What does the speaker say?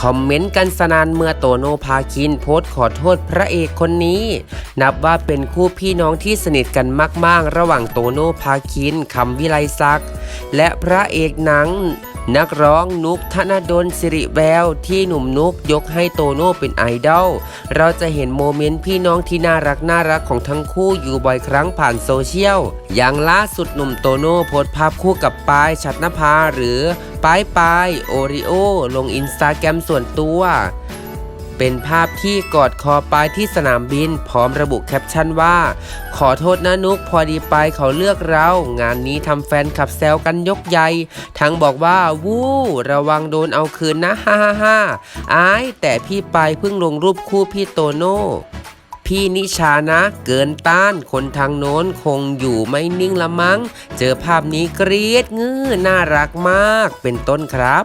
คอมเมนต์กันสนานเมื่อโตโนพาคินโพสต์ขอโทษพระเอกคนนี้ นับว่าเป็นคู่พี่น้องที่สนิทกันมาก ๆ ระหว่างโตโนพาคินคำวิไลศักดิ์และพระเอกหนัง นักร้องนุกธนดลสิริแวว ที่หนุ่มนุกยกให้โตโน่เป็นไอดอล เราจะเห็นโมเมนต์พี่น้องที่น่ารักน่ารักของทั้งคู่อยู่บ่อยครั้งผ่านโซเชียล อย่างล่าสุดหนุ่มโตโน่โพสต์ภาพคู่กับปายชัดนภาหรือปายปายโอริโอลงอินสตาแกรมส่วนตัว เป็นภาพที่กอดคอปายที่สนามบิน พร้อมระบุแคปชั่นว่า ขอโทษนะนุกพอดีไปเขาเลือกเรา งานนี้ทำแฟนขับแซวกันยกใหญ่ ทั้งบอกว่าวู้ระวังโดนเอาคืนนะฮ่าฮ่าฮ่าอายแต่พี่ไปายเพิ่งลงรูปคู่พี่โตโน่พี่นิชานะ เกินต้านคนทางโน้นคงอยู่ไม่นิ่งละมั้ง เจอภาพนี้กรี๊ดงื้อน่ารักมากเป็นต้นครับ